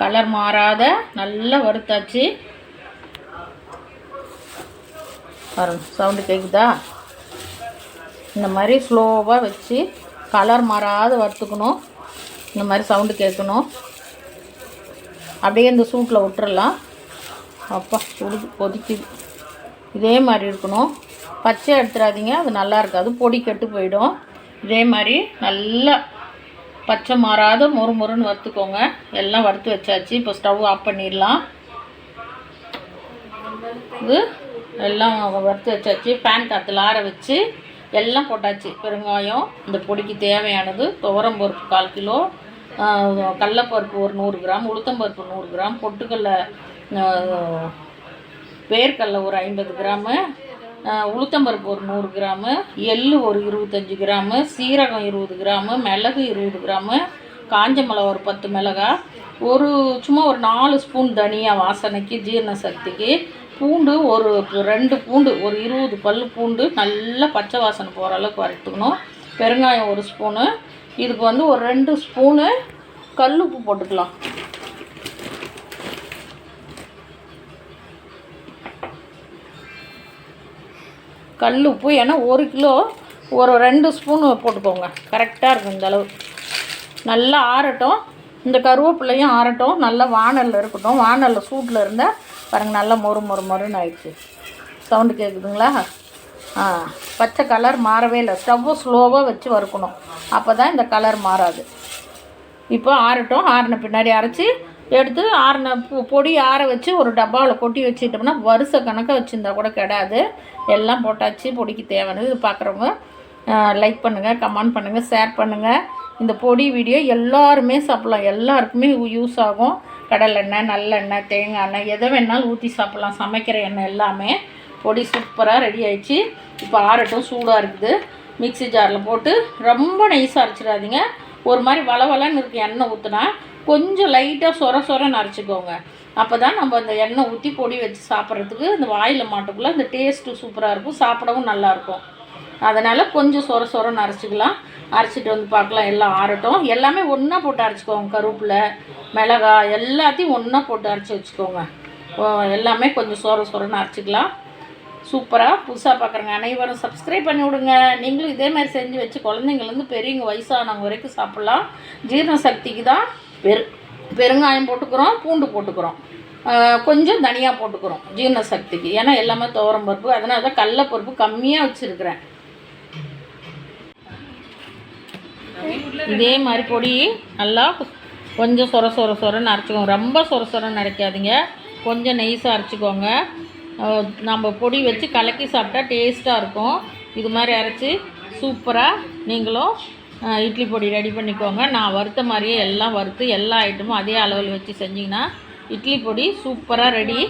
Colour மாறாத நல்லா வறுத்தாச்சு. பாருங்க சவுண்டு கேட்குதா இந்த மாதிரி ஸ்லோவாக வச்சு கலர் மாறாத வறுத்துக்கணும். இந்த மாதிரி சவுண்டு கேட்கணும். அப்படியே இந்த சூட்டில் விட்டுறலாம். அப்பா சுடு கொதிக்குது. இதே மாதிரி இருக்கணும். பச்சை எடுத்துடாதீங்க அது நல்லா இருக்காது. பொடி கெட்டு போயிடும். இதே மாதிரி நல்லா பச்சை மாறாத மொறு மொறுன்னு வறுத்துக்கோங்க. எல்லாம் வறுத்து வச்சாச்சு. இப்போ ஸ்டவ் ஆஃப் பண்ணிடலாம். இது எல்லாம் வறுத்து வச்சாச்சு. பேன் காற்றுல ஆற வச்சு எல்லாம் போட்டாச்சு. பெருங்காயம் இந்த பொடிக்கு தேவையானது துவரம் பருப்பு கால் கிலோ கடலப்பருப்பு ஒரு நூறு கிராம் உளுத்தம்பருப்பு நூறு கிராம் பொட்டுக்கடலை வேர்க்கடலை ஒரு ஐம்பது கிராமு உளுத்தம்பருப்பு ஒரு நூறு கிராமு எள்ளு ஒரு இருபத்தஞ்சி கிராமு சீரகம் இருபது கிராமு மிளகு இருபது கிராமு காஞ்ச மிளகா ஒரு பத்து மிளகா ஒரு சும்மா ஒரு நாலு ஸ்பூன் தனியா வாசனைக்கு ஜீரண சக்திக்கு பூண்டு ஒரு ரெண்டு பூண்டு ஒரு இருபது பல் பூண்டு நல்லா பச்சை வாசனை போகிற அளவுக்கு வறுத்துக்கணும். பெருங்காயம் ஒரு ஸ்பூனு இதுக்கு வந்து ஒரு ரெண்டு ஸ்பூனு கல் உப்பு போட்டுக்கலாம். கல் உப்பு ஏன்னா ஒரு கிலோ ஒரு ரெண்டு ஸ்பூன் போட்டுக்கோங்க. கரெக்டாக இருக்கும் இந்த அளவு. நல்லா ஆறட்டும். இந்த கருவேப்பிலையும் ஆறட்டும். நல்லா வானலில் இருக்கட்டும். வானலில் சூட்டில் இருந்தால் பாருங்கள் நல்லா மொறு மொறு மொறுன்னு ஆயிடுச்சு. சவுண்டு கேட்குதுங்களா ஆ பச்சை கலர் மாறவே இல்லை. ஸ்டவ்வை ஸ்லோவாக வச்சு வறுக்கணும். அப்போ தான் இந்த கலர் மாறாது. இப்போ ஆறட்டும். ஆறின பின்னாடி அரைச்சி எடுத்து ஆறின பொடி ஆற வச்சு ஒரு டப்பாவில் கொட்டி வச்சுட்டோம்னா வருஷ கணக்காக வச்சுருந்தா கூட கிடையாது எல்லாம் போட்டாச்சு பொடிக்கு தேவையானது இது பார்க்குறவங்க லைக் பண்ணுங்கள் கமெண்ட் பண்ணுங்கள் ஷேர் பண்ணுங்கள் இந்த பொடி வீடியோ எல்லாருமே சாப்பிட்லாம். எல்லாருக்குமே யூஸ் ஆகும். கடலெண்ணெய் நல்லெண்ணெய் தேங்காய் எண்ணெய் எதை வேணாலும் ஊற்றி சாப்பிட்லாம். சமைக்கிற எண்ணெய் எல்லாமே. பொடி சூப்பராக ரெடி ஆயிடுச்சு. இப்போ ஆறட்டும் சூடாக இருக்குது. மிக்ஸி ஜாரில் போட்டு ரொம்ப நைஸாக அரைச்சிடாதீங்க. ஒரு மாதிரி வளவலன்னு இருக்குது எண்ணெய் ஊற்றினா கொஞ்சம் லைட்டாக சொர சொரன்னு அரைச்சிக்கோங்க. அப்போ தான் நம்ம அந்த எண்ணெய் ஊற்றி பொடி வச்சு சாப்பிட்றதுக்கு அந்த வாயில் மாட்டுக்குள்ளே அந்த டேஸ்ட்டு சூப்பராக இருக்கும். சாப்பிடவும் நல்லாயிருக்கும் அதனால் கொஞ்சம் சொர சொரன்னு அரைச்சிக்கலாம். அரைச்சிட்டு வந்து பார்க்கலாம். எல்லாம் ஆறட்டும். எல்லாமே ஒன்றா போட்டு அரைச்சிக்கோங்க. கருவேப்பிலை மிளகா எல்லாத்தையும் ஒன்றா போட்டு அரைச்சி வச்சுக்கோங்க. எல்லாமே கொஞ்சம் சொர சொரன்னு அரைச்சிக்கலாம். சூப்பராக புதுசாக பார்க்குறங்க அனைவரும் சப்ஸ்கிரைப் பண்ணி விடுங்க. நீங்களும் இதே மாதிரி செஞ்சு வச்சு குழந்தைங்கள்லேருந்து பெரியவங்க வயசானவங்க வரைக்கும் சாப்பிட்லாம். ஜீரண சக்திக்கு தான் பெரு பெருங்காயம் போட்டுக்கிறோம் பூண்டு போட்டுக்கிறோம். கொஞ்சம் தனியாக போட்டுக்கிறோம் ஜீரண சக்திக்கு. ஏன்னா எல்லாமே துவரம் பருப்பு. அதனால தான் கடலப்பருப்பு கம்மியாக வச்சுருக்கிறேன். இதே மாதிரி பொடி நல்லா கொஞ்சம் சொர சொர சொரன்னு அரைச்சிக்கோங்க. ரொம்ப சொர சொரன்னு அரைக்காதீங்க. கொஞ்சம் நெய்ஸாக அரைச்சிக்கோங்க. நம்ம பொடி வச்சு கலக்கி சாப்பிட்டா டேஸ்ட்டாக இருக்கும். இது மாதிரி அரைச்சி சூப்பராக நீங்களும் இட்லி பொடி ரெடி பண்ணிக்கோங்க. நான் வறுத்த மாதிரியே எல்லாம் வறுத்து எல்லா ஐட்டமும் அதே அளவில் வச்சு செஞ்சிங்கன்னா இட்லி பொடி சூப்பராக ரெடி.